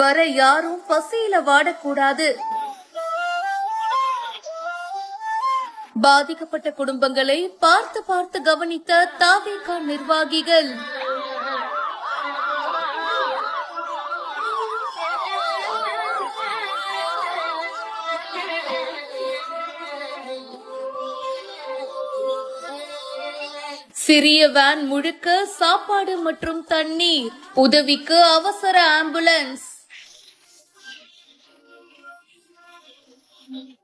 வர யாரும் பசியில வாடக்கூடாது. பாதிக்கப்பட்ட குடும்பங்களை பார்த்து பார்த்து கவனித்த தாவேகா நிர்வாகிகள். சிறிய வேன் முழுக்க சாப்பாடு மற்றும் தண்ணீர். உதவிக்கு அவசர ஆம்புலன்ஸ் me.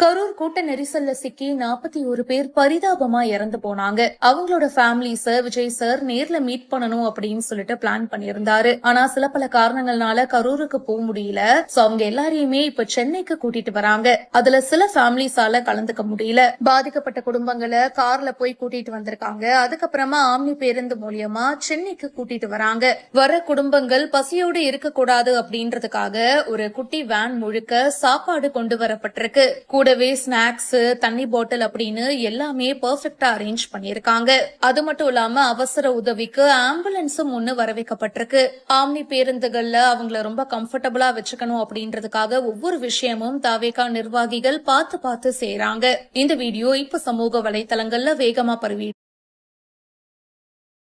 கரூர் கூட்ட நெரிசல்ல சிக்கி நாற்பத்தி ஒரு பேர் பரிதாபமா இறந்து போனாங்க. அவங்களோட ஃபேமிலி சார் விஜய் சார் நேர்ல மீட் பண்ணணும் அப்படின்னு சொல்லிட்டு பிளான் பண்ணியிருந்தாரு. ஆனா சில பல காரணங்கள்னால கரூருக்கு போக முடியல. சோ அவங்க எல்லாரையுமே இப்ப சென்னைக்கு கூட்டிட்டு வராங்க. அதுல சில ஃபேமிலிஸால கலந்துக்க முடியல. பாதிக்கப்பட்ட குடும்பங்களை கார்ல போய் கூட்டிட்டு வந்திருக்காங்க. அதுக்கப்புறமா ஆம்னி பேருந்து மூலியமா சென்னைக்கு கூட்டிட்டு வராங்க. வர குடும்பங்கள் பசியோடு இருக்கக்கூடாது அப்படின்றதுக்காக ஒரு குட்டி வேன் முழுக்க சாப்பாடு கொண்டு வரப்பட்டிருக்கு. கூடவே ஸ்நாக்ஸ் தண்ணி பாட்டில் அப்படின்னு எல்லாமே பெர்ஃபெக்ட்டா அரேஞ்ச் பண்ணிருக்காங்க அது மட்டும் இல்லாம அவசர உதவிக்கு ஆம்புலன்ஸும் ஒண்ணு வர வைக்கப்பட்டிருக்கு. ஆம்னி பேருந்துகள்ல அவங்கள ரொம்ப கம்ஃபர்டபுளா வச்சுக்கணும் அப்படின்றதுக்காக ஒவ்வொரு விஷயமும் தாவேகா நிர்வாகிகள் பார்த்து பார்த்து செய்யறாங்க இந்த வீடியோ இப்ப சமூக வலைத்தளங்கள்ல வேகமா பரவி